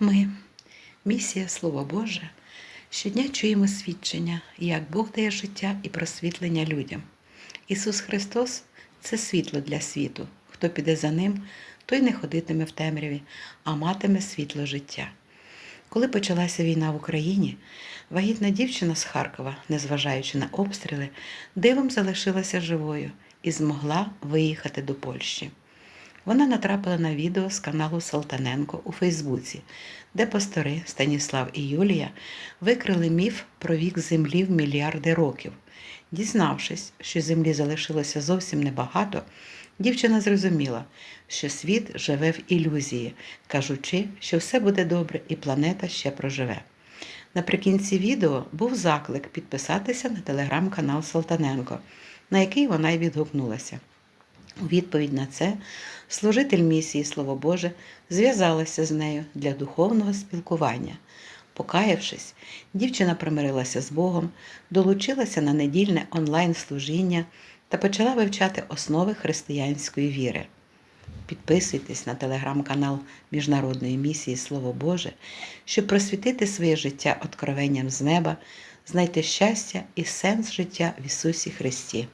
Ми, місія Слово Боже, щодня чуємо свідчення, як Бог дає життя і просвітлення людям. Ісус Христос це світло для світу. Хто піде за Ним, той не ходитиме в темряві, а матиме світло життя. Коли почалася війна в Україні, вагітна дівчина з Харкова, незважаючи на обстріли, дивом залишилася живою і змогла виїхати до Польщі. Вона натрапила на відео з каналу Салтаненко у Фейсбуці, де пастори Станіслав і Юлія викрили міф про вік землі в мільярди років. Дізнавшись, що землі залишилося зовсім небагато, дівчина зрозуміла, що світ живе в ілюзії, кажучи, що все буде добре і планета ще проживе. Наприкінці відео був заклик підписатися на телеграм-канал Салтаненко, на який вона й відгукнулася. У відповідь на це служитель місії Слово Боже зв'язалася з нею для духовного спілкування. Покаявшись, дівчина примирилася з Богом, долучилася на недільне онлайн-служіння та почала вивчати основи християнської віри. Підписуйтесь на телеграм-канал Міжнародної місії Слово Боже, щоб просвітити своє життя откровенням з неба, знайти щастя і сенс життя в Ісусі Христі.